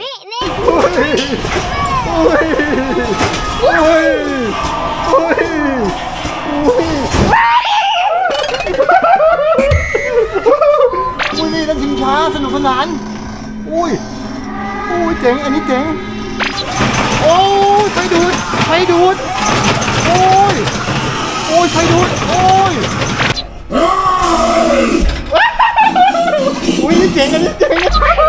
นี่นี่โอ้ยโอ้ยโอ้ยโอ้ยโอ้ยอุ้ยนี่นั่นชิงช้าสนุกสนาน อุ้ยอุ้ยเจ๋งอันนี้เจ๋ง โอ้ยไฟดูดไฟดูด โอ้ย โอ้ยไฟดูด โอ้ย อุ้ยนี่เจ๋งอันนี้เจ๋ง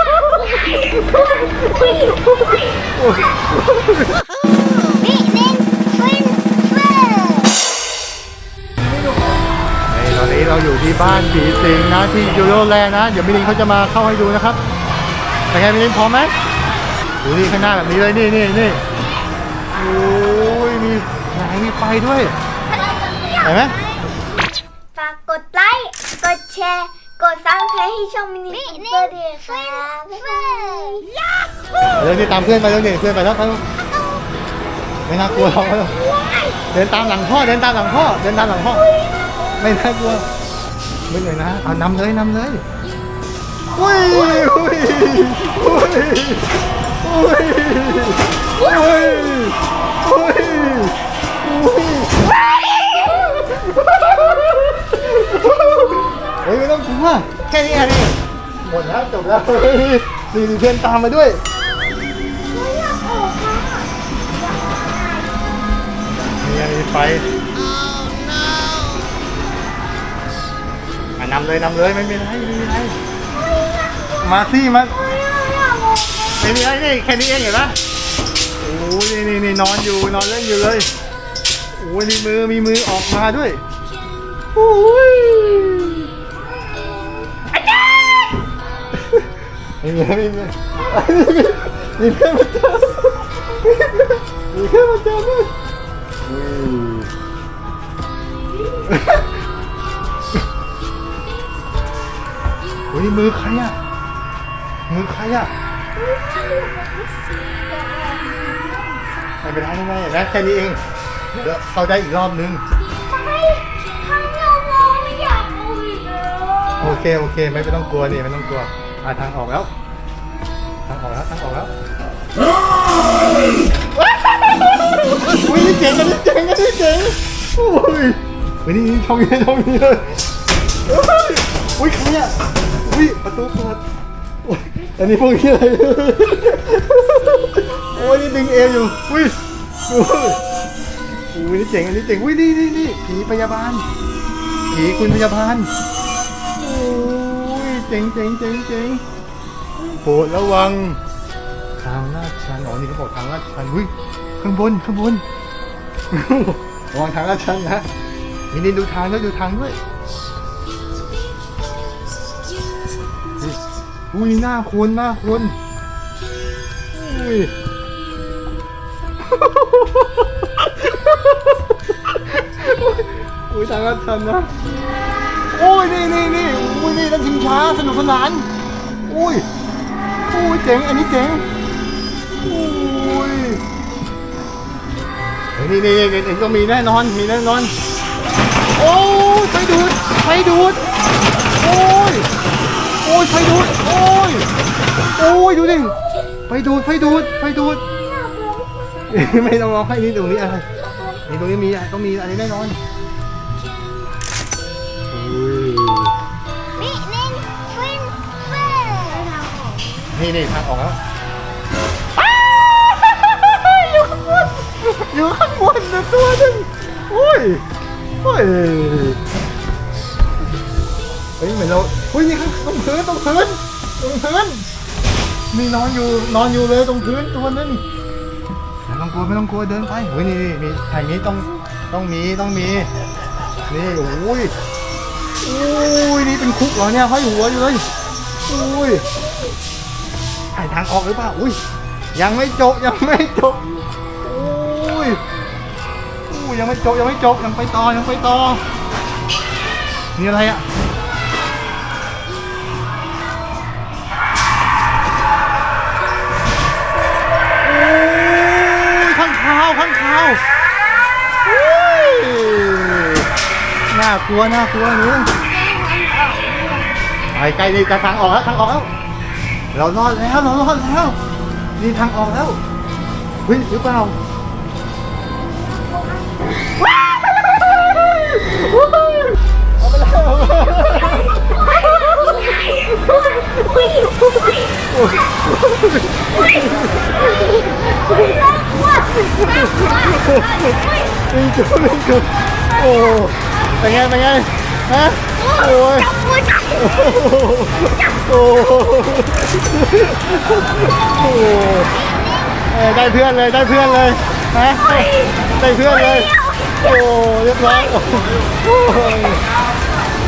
นี่นี่ฟินฟินตอนนี้เราอยู่ที่บ้านผีสิงนะที่ยูโรแลนด์นะ เดี๋ยวมิลินเขาจะมาเข้าให้ดูนะครับเป็นไงมิลินพร้อมไหมดูนี่ข้างหน้าแบบนี้เลยนี่นี่นี่โอ้ยมีแสงมีไฟด้วยเห็นไหมฝากกดไลค์ กดแชร์ กดซับสไครต์ให้ช่องมินิฟินเฟอร์ด้วยครับบ๊ายบายยาฮูเดี๋ยวนี่ตามเพื่อนไปแล้วนี่เพื่อนไปแล้วไปแล้วไม่น่ากลัวหรอกไปแล้วเดินตามหลังพ่อเดินตามหลังพ่อเดินตามหลังพ่อไม่น่ากลัวไม่เลยนะเอานำเลยนำเลยอุ้ยอุ้ยอุ้ยอุ้ย ค่นี้แค่นี้หมดแล้วจบแล้วเฮ้ยนี่มีเพื่อนตามมาด้วยมีอะไรไฟอะนำเลยนำเลยไม่เป็นไรไม่เป็นไรมาสิมาไม่มีอะไรนี่แค่นี้เองเห็นปะโอ้ยนี่นี่นี่นอนอยู่นอนเล่นอยู่เลยโอ้ยมีมือมีมือออกมาด้วยโอ้ย ไม่มีไม่มีมีเพื่อนมาเจอมีเพื่อนมาเจอด้วยอุ้ยอุ้ยมือใครอะมือใครอะไม่เป็นไรไม่เป็นไรเห็นไหมแค่นี้เองเดี๋ยวเข้าได้อีกรอบนึงทำไมทำเรามองไม่อยากเอาอีกแล้วโอเคโอเคไม่ไม่ต้องกลัวนี่ไม่ต้องกลัวอ่าทางออกแล้ว ทางออกแล้วอุ้ยนี่เจ๋งอันนี้เจ๋งอันนี้เจ๋งโอ้ยอุ้ยนี่นี่ช่องนี้ช่องนี้เลยเฮ้ยอุ้ยใครอะอุ้ยประตูเปิดอันนี้พวกนี้อะไรโอ้ยนี่ดึงเอวอยู่อุ้ยอุ้ยอุ้ยนี่เจ๋งอันนี้เจ๋งอุ้ยนี่นี่นี่ผีพยาบาลผีคุณพยาบาลโอ้ยเจ๋งเจ๋งเจ๋งเจ๋งโปรดระวัง ทางลาดชันอ๋อนี่เขาบอกทางลาดชันอุ้ยข้างบนข้างบนระวังทางลาดชันนะมีนี่ดูทางด้วยดูทางด้วยอุ๊ยอุ้ยหน้าคนหน้าคนอุ้ยอุ้ยทางลาดชันนะโอ้ยนี่นี่นี่อุ้ยนี่นั่นชิงช้าสนุกสนานอุ้ยอุ้ยเจ๋งอันนี้เจ๋ง นี่นี่นี่นี่ต้องมีแน่นอน มีแน่นอน โอ้ยไฟดูด ไฟดูด โอ้ย โอ้ยไฟดูด โอ้ย โอ้ยดูดิ ไฟดูด ไฟดูด ไฟดูด ไม่ต้องร้องให้นี่ตรงนี้อะไรนี่ตรงนี้มีอะไรต้องมีอะไรแน่นอนอุ้ยนี่นี่ฟินฟินนี่นี่ทางออกแล้ว โอ้ยโอ้ยเฮ้ยเหมือนเราเฮ้ยนี่ข้างตรงพื้นตรงพื้นตรงพื้นมีนอนอยู่นอนอยู่เลยตรงพื้นตัวนึงไม่ต้องกลัวไม่ต้องกลัวเดินไปเฮ้ยนี่มีทางนี้ต้องต้องมีต้องมีนี่โอ้ยโอ้ยนี่เป็นคุกเหรอเนี่ยห้อยหัวอยู่เลยโอ้ยหาทางออกหรือเปล่าอุ้ยยังไม่จบยังไม่จบ ยังไม่จบยังไม่จบยังไปต่อยังไปต่อนี่อะไรอะโอ้ยข้างคาวข้างคาวุ้ยน่ากลัวน่ากลัวหนูไปใกล้เลยจะทางออกแล้วทางออกแล้วเรารอดแล้วเรารอดแล้วนี่ทางออกแล้วเฮ้ยหรือเปล่า ลิงจุลิงจุโอ้เป็นไงเป็นไงฮะโอ้ยโอ้โหได้เพื่อนเลยได้เพื่อนเลยฮะได้เพื่อนเลย โอ้เรียบร้อยโอ้ย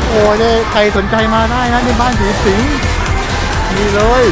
โอ้ยเนี่ยใครสนใจมาได้นะในบ้านสีสิงนี่เลย